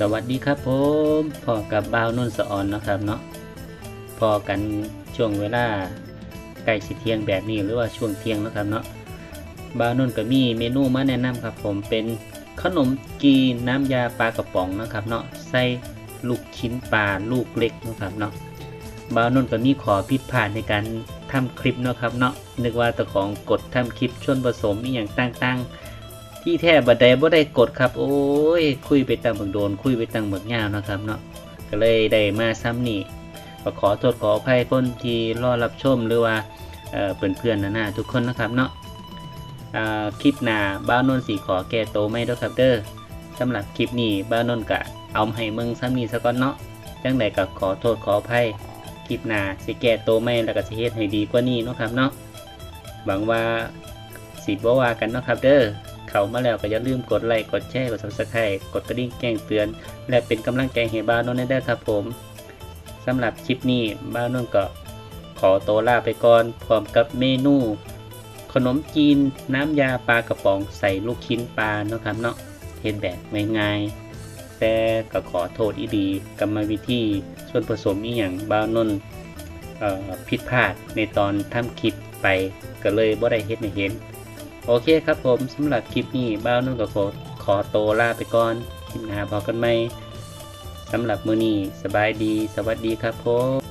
สวัสดีครับผมพอกับบ่าวนนท์สะออนนะครับเนาะพอกันช่วงเวลาใกล้สิเที่ยงแบบนี้หรือว่าช่วงเที่ยงนะครับเนาะบ่าวนนท์ก็มีเมนูมาแนะนำครับ ผมเป็นขนมจีนน้ำยาปลากระป๋องนะครับเนาะใส่ลูกชิ้นปลาลูกเล็กนะครับเนาะบ่าวนนท์ก็มีขอผิพาดในการทำคลิปนะครับเนาะนึกว่าแต่ของกดทำคลิปชวนผสมอีอย่างต่างๆ ที่แท้บัดใดบ่ได้กดครับ โอ้ย คุยไปตังเบิกโดน คุยไปตังเบิกยาวเนาะครับเนาะก็เลยได้มาซ้ำนี่ก็ขอโทษขออภัยคนที่รอรับชมหรือว่าเอ่อเพื่อนนะนะทุกคนนะครับเนาะอ่าคลิปหน้าบ้าวนนสีขอแก้โตไม่ด้วยครับเด้อสำหรับคลิปนี้บ้าวนนกะเอาให้มืองซ้ำนี่ซะก่อนเนาะจังใดก็ขอโทษขออภัยคลิปหน้าสิแก้โตไม่แล้วก็สิเฮ็ดให้ดีกว่านี้เนาะครับเนาะหวังว่าสิบ่ว่ากันเนาะครับเด้อ เขามาแล้วก็อย่าลืมกดไลค์กดแชร์กด subscribe กดกระดิ่งแจ้งเตือน และเป็นกำลังใจให้บ้านนนท์ได้ครับผมสำหรับคลิปนี้บ้านนนก็ขอตัวลาไปก่อนพร้อมกับเมนู ขนมจีนน้ำยาปลากระป๋องใส่ลูกชิ้นปลาเนาะครับเนาะเห็นแบบง่ายๆแต่ก็ขอโทษอีดีกรรมวิธีส่วนผสมอีหยังบ้านนท์เอ่อผิดพลาดในตอนทำคลิปไปก็เลยบ่ได้เฮ็ดให้เห็น โอเคครับผมสำหรับคลิปนี้บ้าวนุ่นกับขอขอโตลาไปก่อนคลิปหน้าพอกันไหมสำหรับมือนี้สบายดี สวัสดีครับผม